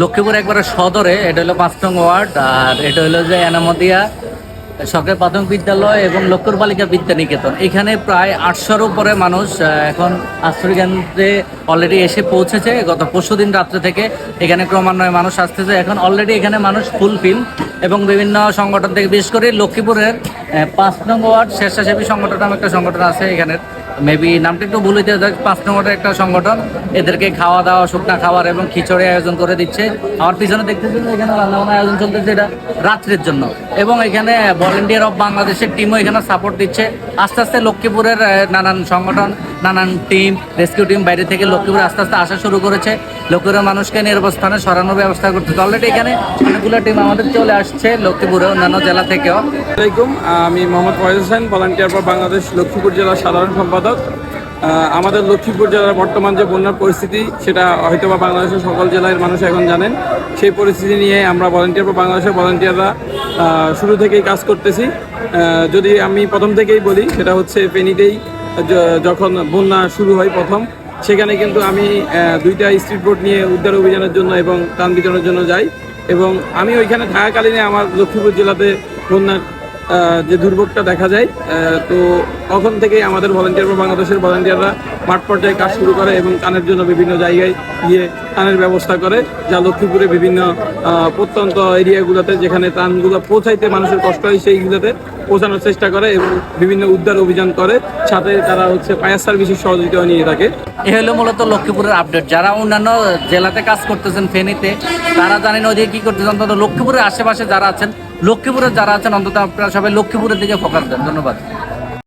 লক্ষ্মীপুর একবারে সদরে, এটা হলো পাঁচ নং ওয়ার্ড, আর এটা হলো যে এনামদিয়া সরকারি প্রাথমিক বিদ্যালয় এবং লক্ষ্মীর বালিকা বিদ্যা নিকেতন এখানে প্রায় আটশোর উপরে মানুষ এখন আশ্রয় কেন্দ্রে অলরেডি এসে পৌঁছেছে। গত পরশু দিন রাত্রে থেকে এখানে ক্রমান্বয়ে মানুষ আসতেছে। এখন অলরেডি এখানে মানুষ ফুলফিল এবং বিভিন্ন সংগঠন থেকে, বিশেষ করে লক্ষ্মীপুরের পাঁচ নং ওয়ার্ড স্বেচ্ছাসেবী সংগঠন নামে একটা সংগঠন আছে এখানের। মেবি নামটা একটু ভুল হইতে পাঁচ নম্বরের একটা সংগঠন, এদেরকে খাওয়া দাওয়া, শুকনা খাবার এবং খিচুড়ি আয়োজন করে দিচ্ছে। আমার পিছনে দেখতেছেন এখানে রান্না বান্না আয়োজন চলতেছে এটা রাত্রের জন্য। এবং এখানে ভলেন্টিয়ার অফ বাংলাদেশের টিমও এখানে সাপোর্ট দিচ্ছে। আস্তে আস্তে লক্ষ্মীপুরের নানান সংগঠন নানান টিম রেস্কিউ টিম বাইরে থেকে লক্ষ্মীপুর আস্তে আস্তে আসা শুরু করেছে। লক্ষ্মীপুরের মানুষকে নির্বস্থানে সরানোর ব্যবস্থা করতেছে অলরেডি এখানে অনেকগুলো টিম আমাদের চলে আসছে লক্ষ্মীপুরে, অন্যান্য জেলা থেকেও। আসসালামাইকুম আমি মোহাম্মদ ফয়েজ হোসেন ভলান্টিয়ার ফর বাংলাদেশ লক্ষ্মীপুর জেলার সাধারণ সম্পাদক। আমাদের লক্ষ্মীপুর জেলার বর্তমান যে বন্যার পরিস্থিতি, সেটা হয়তোবা বাংলাদেশের সকল জেলার মানুষ এখন জানেন। সেই পরিস্থিতি নিয়ে আমরা ভলান্টিয়ার ফর বাংলাদেশের ভলান্টিয়াররা শুরু থেকেই কাজ করতেছি। যদি আমি প্রথম থেকেই বলি, সেটা হচ্ছে ফেনীতেই যখন বন্যা শুরু হয় প্রথম, সেখানে কিন্তু আমি দুইটা স্ট্রিট বোর্ড নিয়ে উদ্ধার অভিযানের জন্য এবং ত্রাণ বিতরণের জন্য যাই এবং আমি ওইখানে থাকাকালীনে আমার লক্ষ্মীপুর জেলাতে বন্যার যে দুর্ভোগটা দেখা যায় তো তখন থেকেই আমাদের ভলেন্টিয়ার বা বাংলাদেশের ভলেন্টিয়াররা মাঠ পর্যায়ে কাজ শুরু করে এবং কানের জন্য বিভিন্ন জায়গায় গিয়ে ত্রাণের ব্যবস্থা করে, যা লক্ষ্মীপুরে বিভিন্ন প্রত্যন্ত এরিয়াগুলোতে যেখানে ত্রাণগুলো পৌঁছাইতে মানুষের কষ্ট হয়, সেইগুলোতে পৌঁছানোর চেষ্টা করে এবং বিভিন্ন উদ্ধার অভিযান করে। সাথে তারা হচ্ছে ফায়ার সার্ভিসের সহযোগিতা নিয়ে থাকে। এ হলো মূলত লক্ষ্মীপুরের আপডেট যারা অন্যান্য জেলাতে কাজ করতেছেন ফেনীতে, তারা জানেন ওদিকে কি করতেছেন? অন্তত লক্ষ্মীপুরের আশেপাশে যারা আছেন লক্ষ্মীপুরের যারা আছেন অন্তত আপনারা সবাই লক্ষ্মীপুরের দিকে ফোকাস দেন। ধন্যবাদ।